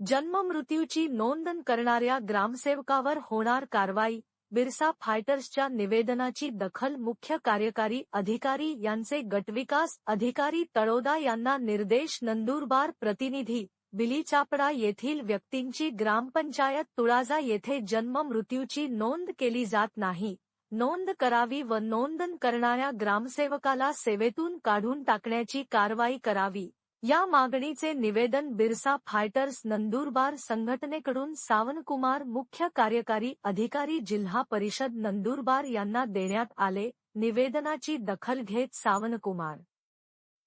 जन्ममृत्यूची नोंद करणाऱ्या ग्रामसेवकावर होणार कारवाई बिरसा फायटर्सच्या निवेदनाची दखल मुख्य कार्यकारी अधिकारी यांचे गटविकास अधिकारी तळोदा यांना निर्देश नंदुरबार प्रतिनिधी बिलीचापडा येथील व्यक्तींची ग्रामपंचायत तुळाजा येथे जन्म मृत्यूची नोंद केली जात नाही. नोंद करावी व नोंदण करणाऱ्या ग्रामसेवकाला सेवेतून काढून टाकण्याची कारवाई करावी. या मागणीचे निवेदन बिरसा फायटर्स नंदुरबार संघटनेकडून सावनकुमार मुख्य कार्यकारी अधिकारी जिल्हा परिषद नंदुरबार यांना देण्यात आले. निवेदनाची दखल घेत सावनकुमार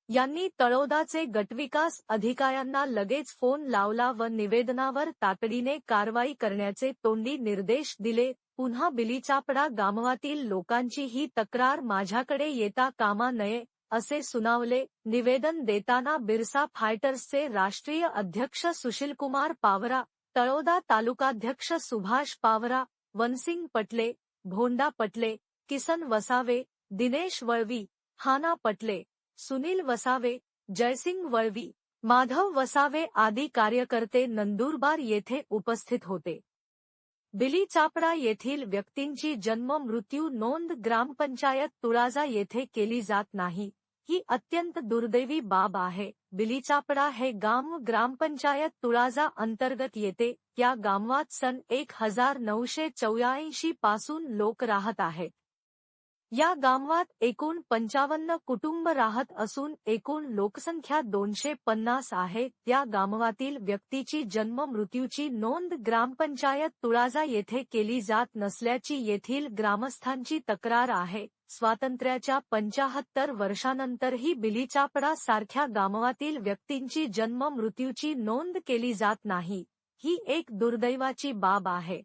यांनी तळोदाचे गटविकास अधिकाऱ्यांना लगेच फोन लावला व निवेदनावर तातडीने कारवाई करण्याचे तोंडी निर्देश दिले. पुन्हा बिलीचापडा गामवातील लोकांची ही तक्रार माझ्याकडे येता कामा नये. असे सुनावले निवेदन देताना बिरसा फायटर्सचे राष्ट्रीय अध्यक्ष सुशीलकुमार पावरा तळोदा तालुकाध्यक्ष सुभाष पावरा वनसिंग पटले भोंडा पटले किसन वसावे दिनेश वळवी हाना पटले सुनील वसावे जयसिंग वळवी माधव वसावे आदी कार्यकर्ते नंदुरबार येथे उपस्थित होते. बिली चापडा येथील व्यक्तींची जन्म मृत्यू नोंद ग्रामपंचायत तुळाजा येथे केली जात नाही. ही अत्यंत दुर्दैवी बाब आहे. बिलीचापडा हे गाव ग्रामपंचायत तुळाजा अंतर्गत येते. या गावात सन एक हजार नऊशे चौऱ्याऐंशी पासून लोक राहत आहेत. या गावात एकूण पंचावन्न कुटुंब राहत असून एकूण लोकसंख्या दोनशे पन्नास आहे. त्या गावातील व्यक्तीची जन्म मृत्यूची नोंद ग्रामपंचायत तुळाजा येथे केली जात नसल्याची येथील ग्रामस्थांची तक्रार आहे. स्वातंत्र्याच्या पंचाहत्तर वर्षानंतरही बिलीचापडा सारख्या गामवातील व्यक्तींची जन्म मृत्यूची नोंद केली जात नाही ही एक दुर्दैवाची बाब आहे.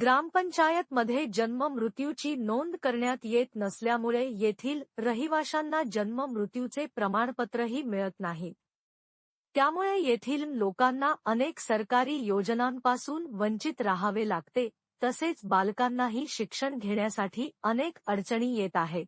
ग्रामपंचायतमध्ये जन्म मृत्यूची नोंद करण्यात येत नसल्यामुळे येथील रहिवाशांना जन्म मृत्यूचे प्रमाणपत्रही मिळत नाही. त्यामुळे येथील लोकांना अनेक सरकारी योजनांपासून वंचित राहावे लागते. तसेच बालकांनाही शिक्षण घेण्यासाठी अनेक अडचणी येत आहेत.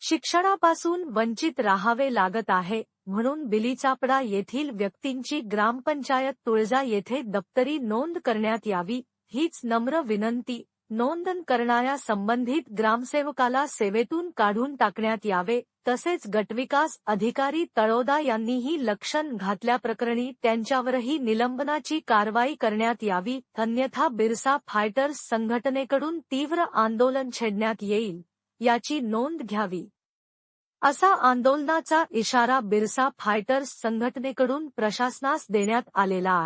शिक्षणापासून वंचित राहावे लागत आहे म्हणून बिलीचापडा येथील व्यक्तींची ग्रामपंचायत तुळजा येथे दप्तरी नोंद करण्यात यावी हीच नम्र विनंती नोंदण करणाऱ्या संबंधित ग्रामसेवकाला सेवेतून काढून टाकण्यात यावे तसेच गटविकास अधिकारी तळोदा यांनीही लक्षण घातल्याप्रकरणी त्यांच्यावरही निलंबनाची कारवाई करण्यात यावी अन्यथा बिरसा फायटर्स संघटनेकडून तीव्र आंदोलन छेडण्यात येईल याची नोंद घ्यावी. असा आंदोलनाचा इशारा बिरसा फायटर्स संघटनेकडून प्रशासनास देण्यात आलेला आहे.